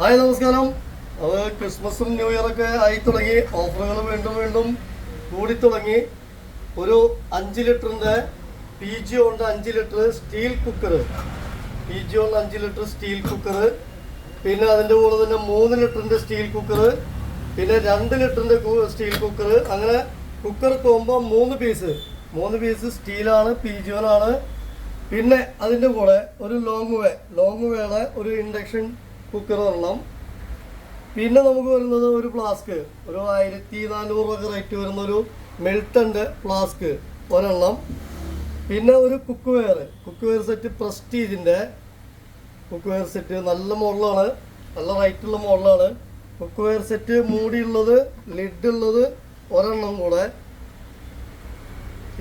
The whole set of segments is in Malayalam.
ഹായ് നമസ്കാരം. അത് ക്രിസ്മസും ന്യൂ ഇയറൊക്കെ ആയി തുടങ്ങി ഓഫറുകൾ വീണ്ടും വീണ്ടും കൂടി തുടങ്ങി ഒരു അഞ്ച് ലിറ്ററിന്റെ പി ജി കൊണ്ട് അഞ്ച് litre steel cooker P G കൊണ്ട് അഞ്ച് ലിറ്റർ സ്റ്റീൽ കുക്കർ പിന്നെ അതിന്റെ കൂടെ തന്നെ മൂന്ന് ലിറ്ററിന്റെ സ്റ്റീൽ കുക്കർ പിന്നെ രണ്ട് ലിറ്ററിന്റെ സ്റ്റീൽ കുക്കർ അങ്ങനെ കുക്കർ പോകുമ്പോൾ മൂന്ന് പീസ്. മൂന്ന് പീസ് സ്റ്റീലാണ് പി ജി ആണ് പിന്നെ അതിന്റെ കൂടെ ഒരു ലോങ് വേ ലോങ് വേയുടെ ഒരു ഇൻഡക്ഷൻ കുക്കർ ഒരെണ്ണം പിന്നെ നമുക്ക് വരുന്നത് ഒരു ഫ്ലാസ്ക്. ഒരു ആയിരത്തി നാനൂറ് രൂപ റേറ്റ് വരുന്ന ഒരു മെൽട്ടന്റെ ഫ്ലാസ്ക് ഒരെണ്ണം. പിന്നെ ഒരു cookware cookware set പ്രസ്റ്റീജിന്റെ കുക്ക് വെയർ സെറ്റ് നല്ല മോഡലാണ്. നല്ല റേറ്റുള്ള മോഡലാണ്. കുക്ക് വെയർ സെറ്റ് മൂടിയുള്ളത് ലിഡ് ഉള്ളത് ഒരെണ്ണം കൂടെ.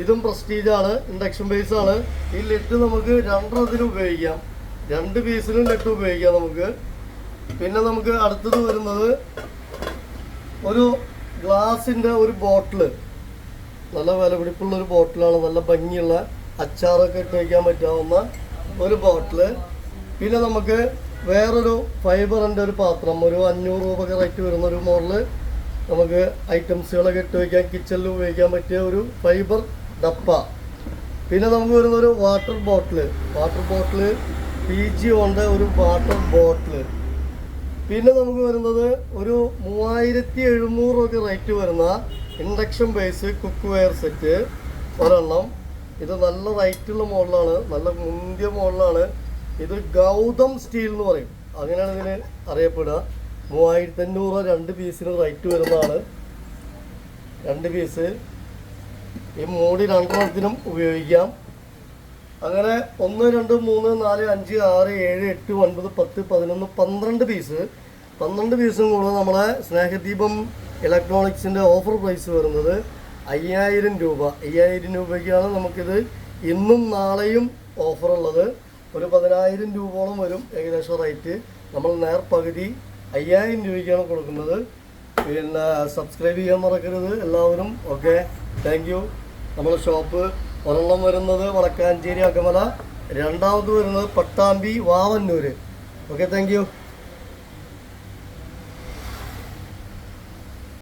ഇതും പ്രസ്റ്റീജാണ് ഇൻഡക്ഷൻ ബേസ് ആണ്. ഈ ലിഡ് നമുക്ക് രണ്ടെണ്ണത്തിന് ഉപയോഗിക്കാം. രണ്ട് പീസിലും ലിഡ് ഉപയോഗിക്കാം നമുക്ക്. പിന്നെ നമുക്ക് അടുത്തത് വരുന്നത് ഒരു ഗ്ലാസിന്റെ ഒരു ബോട്ടിൽ നല്ല വില പിടിപ്പുള്ള ഒരു ബോട്ടിലാണ് നല്ല ഭംഗിയുള്ള അച്ചാറൊക്കെ ഇട്ട് വയ്ക്കാൻ പറ്റാവുന്ന ഒരു ബോട്ടിൽ പിന്നെ നമുക്ക് വേറൊരു ഫൈബറിന്റെ ഒരു പാത്രം ഒരു അഞ്ഞൂറ് രൂപ റേറ്റ് വരുന്ന ഒരു മോഡൽ. നമുക്ക് ഐറ്റംസുകളൊക്കെ ഇട്ട് വയ്ക്കാൻ കിച്ചണിൽ ഉപയോഗിക്കാൻ പറ്റിയ ഒരു ഫൈബർ ഡപ്പ. പിന്നെ നമുക്ക് വരുന്ന ഒരു water bottle water bottle P G ഉണ്ട് ഒരു വാട്ടർ ബോട്ടിൽ പിന്നെ നമുക്ക് വരുന്നത് ഒരു മൂവായിരത്തി എഴുന്നൂറ് രൂപയ്ക്ക് റേറ്റ് വരുന്ന induction base cookware set ഒരെണ്ണം. ഇത് നല്ല റൈറ്റുള്ള മോഡലാണ് നല്ല മുന്തിയ മോഡലാണ്. ഇത് ഗൗതം സ്റ്റീൽ എന്ന് പറയും. അങ്ങനെയാണ് ഇതിന് അറിയപ്പെടുക. മൂവായിരത്തി അഞ്ഞൂറ് രണ്ട് പീസിന് റേറ്റ് വരുന്നതാണ്. രണ്ട് പീസ് ഈ മൂടി രണ്ടെണ്ണത്തിനും ഉപയോഗിക്കാം. അങ്ങനെ ഒന്ന് രണ്ട് മൂന്ന് നാല് അഞ്ച് ആറ് ഏഴ് എട്ട് ഒൻപത് പത്ത് പതിനൊന്ന് പന്ത്രണ്ട് പീസ് പന്ത്രണ്ട് പീസും കൂടെ നമ്മളെ സ്നേഹദീപം ഇലക്ട്രോണിക്സിന്റെ ഓഫർ പ്രൈസ് വരുന്നത് അയ്യായിരം രൂപ. അയ്യായിരം രൂപയ്ക്കാണ് നമുക്കിത് ഇന്നും നാളെയും ഓഫറുള്ളത് ഒരു പതിനായിരം രൂപയോളം വരും ഏകദേശം റേറ്റ് നമ്മൾ നേർ പകുതി അയ്യായിരം രൂപയ്ക്കാണ് കൊടുക്കുന്നത്. പിന്നെ സബ്സ്ക്രൈബ് ചെയ്യാൻ മറക്കരുത്. എല്ലാവരും ഓക്കെ താങ്ക് യു നമ്മുടെ ഷോപ്പ് ഒരെണ്ണം വരുന്നത് വടക്കാഞ്ചേരി അകമല. രണ്ടാമത് വരുന്നത് പട്ടാമ്പി വാവന്നൂര്. Okay thank